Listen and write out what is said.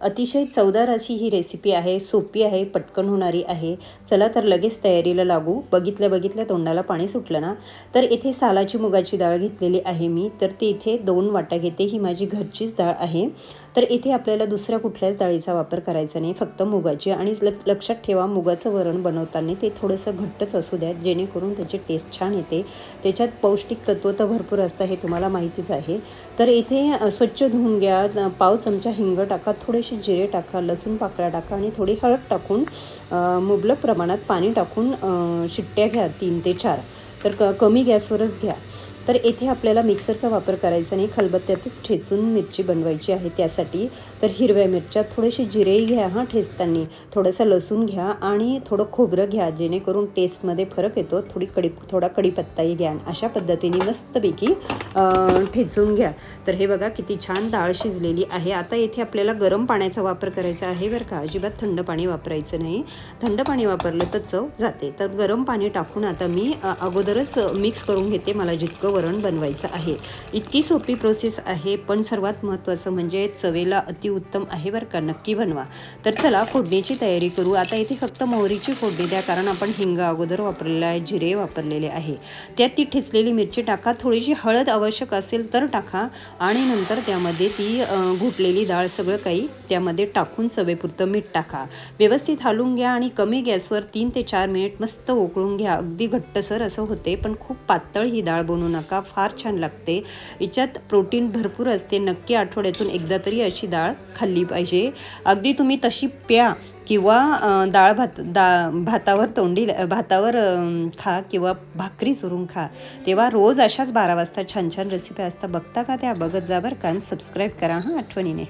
अतिशय चवदार अशी ही रेसिपी आहे सोपी आहे पटकन होणारी आहे. चला तर लगेच तयारीला लागू. बघितल्या बघितल्या तोंडाला पाणी सुटलं ना? तर इथे सालाची मुगाची डाळ घेतलेली आहे मी. तर ती इथे दोन वाटा घेते. ही माझी घरचीच डाळ आहे. तर इथे आपल्याला दुसऱ्या कुठल्याच डाळीचा वापर करायचा नाही. फक्त मुगाची आणि ल लक्षात ठेवा मुगाचं वरण बनवताना ते थोडंसं घट्टच असू द्या जेणेकरून त्याची टेस्ट छान येते. त्याच्यात पौष्टिक तत्व तर भरपूर असतं हे तुम्हाला माहितीच आहे. तर इथे स्वच्छ धुवून घ्या. पाव चमचा हिंग टाका. थोडेसे जिरे टाका लसूण पाकळ्या टाका आणि थोडी हळद टाकून मुबलक प्रमाणात पाणी टाकून शिट्ट्या घ्या तीन ते चार. तर क कमी गॅसवरच घ्या. तर येथे आपल्याला मिक्सरचा वापर करायचा नाही. खलबत्त्यातच ठेचून मिरची बनवायची आहे त्यासाठी. तर हिरव्या मिरच्या थोडेसे जिरेही घ्या हां ठेचताना. थोडंसं लसूण घ्या आणि थोडं खोबरं घ्या जेणेकरून टेस्टमध्ये फरक येतो. थोडी कडी थोडा कडीपत्ताही घ्या अशा पद्धतीने मस्तपैकी ठेचून घ्या. तर हे बघा किती छान डाळ शिजलेली आहे. आता येथे आपल्याला गरम पाण्याचा वापर करायचा आहे बरं का. अजिबात थंड पाणी वापरायचं नाही. थंड पाणी वापरलं तर चव जाते. तर गरम पाणी टाकून आता मी अगोदरच मिक्स करून घेते. मला जितकं वरण बनवायचं आहे. इतकी सोपी प्रोसेस आहे पण सर्वात महत्त्वाचं म्हणजे चवेला अतिउत्तम आहे बरं का. नक्की बनवा. तर चला फोडणीची तयारी करू. आता येथे फक्त मोहरीची फोडणी द्या कारण आपण हिंग अगोदर वापरलेला आहे जिरे वापरलेले आहे. त्यात ती ठेचलेली मिरची टाका. थोडीशी हळद आवश्यक असेल तर टाका. आणि नंतर त्यामध्ये ती घुटलेली डाळ सगळं काही त्यामध्ये टाकून चवेपुरतं मीठ टाका. व्यवस्थित हलवून घ्या आणि कमी गॅसवर तीन ते चार मिनिट मस्त उकळून घ्या. अगदी घट्टसर असं होते पण खूप पातळ ही डाळ बनवू नका. फार छान लागते. हिच्यात प्रोटीन भरपूर असते. नक्की आठवड्यातून एकदा तरी अशी डाळ खाल्ली पाहिजे. अगदी तुम्ही तशी प्या. किंवा डाळ भात दा भातावर तोंडी भातावर खा किंवा भाकरी चुरून खा. तेव्हा रोज अशाच बारा वाजता छान छान रेसिपी असतात. बघता का त्या? बघत जा बरं का. सबस्क्राईब करा हां आठवणीने.